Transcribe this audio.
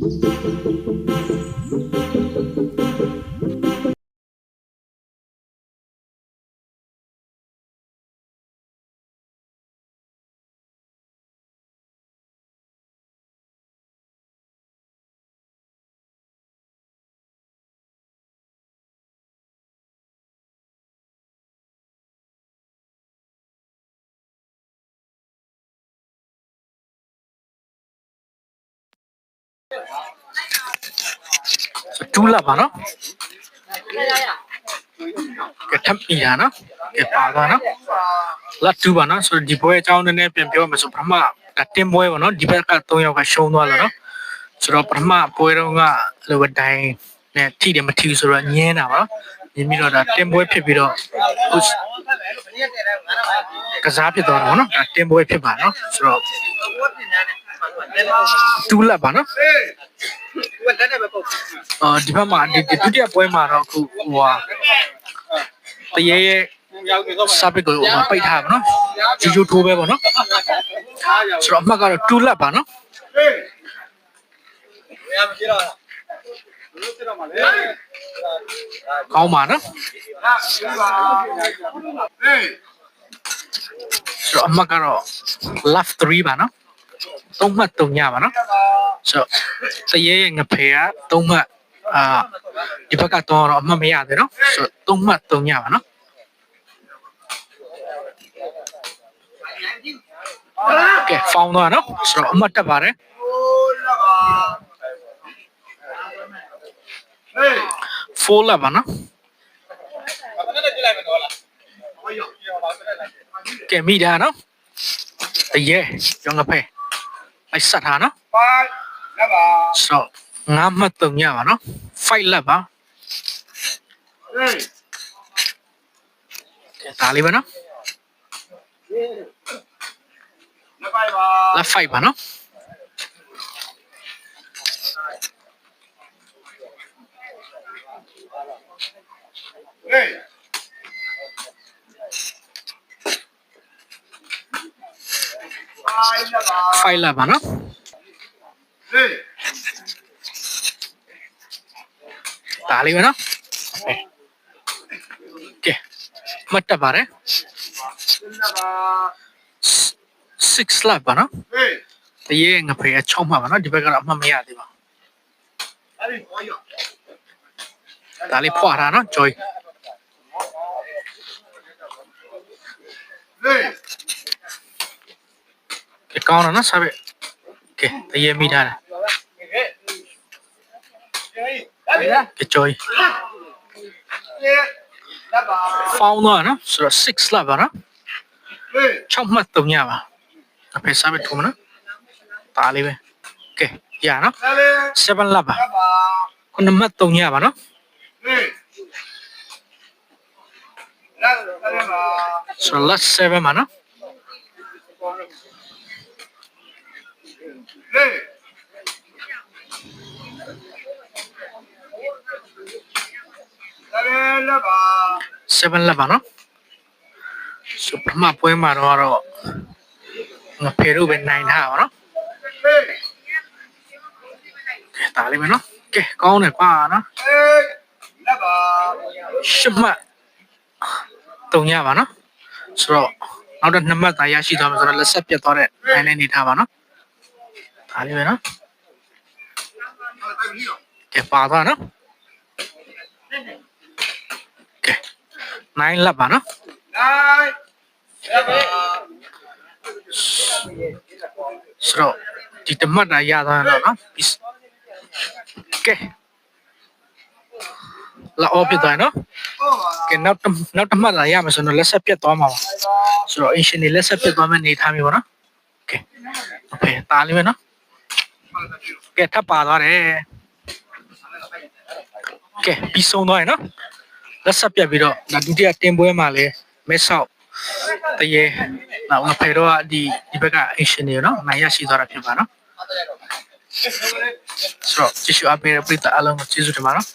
thank you တူးလာပါနော်ကဲထပ်ပြီးရနော်ကဲပါသွားနော်လက်တူးပါနော်ဆိုတော့ဒီပွဲအကြောင်းနည်းနည်းပြန်ပြောမယ်ဆိုပထမဒါတင်ပွဲပါနော်ဒီဘက်က3ယောက်ကရှုံးသွားလာနော်ဆိုတော့ပထမပွဲတော့ကလိုပဲတိုင်းနဲ့ထိတယ်မထိဘူးဆိုတော့ညင်းတာပါနော်ညင်းပြီးတော့ဒါတင်ပွဲဖြစ်ပြီးတော့ခုကစားဖြစ်သွားတာပေါ့နော်ဒါတင်ပွဲဖြစ်ပါနော်ဆိုတော့ တူးလက်ပါနော်အာဒီဘက်မှာဒီဒီဒုတိယပွဲမှာတော့အခုဟိုဟာတရေရဲ့စပစ်ကိုဟိုမှာပိတ်ထားပါနော်ဂျူဂျူထိုးပဲပေါ့နော်ဆိုတော့အမှတ်ကတော့2လက်ပါနော်ကောင်းပါနော်ဆိုတော့အမှတ်ကတော့ left 3ပါနော် 3မှတ်3ညပါနော်ဆိုတော့တရေရဲ့ငဖေက3မှတ်အာဒီဘက်ကတော့အမှတ်မရသေးနော်ဆိုတော့3မှတ်3ညပါနော်ကဲဖောင်းသွားနော်ဆိုတော့အမှတ်တက်ပါတယ်4လက်ပါနော်ကဲမိတာနော်တရေရောငါဖဲ လိုက်ဆက်ထားနော်ဆိုတော့ငါမှတ်3ညပါနော်5လက်ပါကဲဒါလေးပဲနော်လက် 5ပါနော်5လက်ပါနော်ဒါလေးပဲနော်ကဲမှတ်တက်ပါတယ်6လက်ပါနော်တရေငဖေအချောင်းမှတ်ပါနော်ဒီဘက်ကတော့အမှတ်မရသေးပါဘူးဒါလေးဖွာတာနော် joy ကဲ ကောင်းတော့နော်ဆက်ပဲကဲတရေမိထားတယ်ကဲ joy ဖောင်းတော့နော်ဆိုတော့6လက်ပါနော်6မှတ်3ညပါအဖေဆက်ပဲထုံးမနော်ဒါလေးပဲကဲရနော်7လက်ပါခုနမှတ်3ညပါနော်ဆိုတော့ last 7ပါနော် 7လက်ပါနော်ဆိုပထမပွဲမှာတော့ကတော့ငါဖေတို့ပဲနိုင်ထားပါနော်ကဲဒါလေးပဲနော်ကဲကောင်းတယ်ကွာနော်ရှစ်မှတ်3ညပါနော်ဆိုတော့နောက်တော့2မှတ်သာရရှိသွားမှာဆိုတော့လက်ဆက်ပြတ်သွားတဲ့နိုင်နေနေထားပါနော် ဒါလေးပဲနော်ကဲပါသွားနော်ကဲနိုင်လက်ပါနော်ဆိုတော့ဒီတမတ်တာရသွားတော့နော်ပြီးကဲလာအော်ပြတ်သွားနော်ကဲနောက်တစ်နောက်တစ်မှတ်လာရမယ်ဆိုတော့လက်ဆက်ပြတ်သွားမှာပါဆိုတော့အင်ရှင်နေလက်ဆက်ပြတ်သွားမယ်နေထားမျိုးပါနော်ကဲโอเคตาလေးပဲနော် ကဲထပ်ပါသွားတယ်ကဲပြီးဆုံးသွားရနော်လက်ဆက်ပြတ်ပြီးတော့ဒါဒုတိယတင်ပွဲမှာလဲမဲဆောက်တရေနောက်ငါဖေတော့ဒီဒီဘက်ကအင်ရှင်နေနော်နိုင်ရရှိသွားတာဖြစ်ပါနော်ဆိုတော့ကြည့်ရှုအပ်ပေးတဲ့ပရိသတ်အားလုံးကိုကျေးဇူးတင်ပါနော်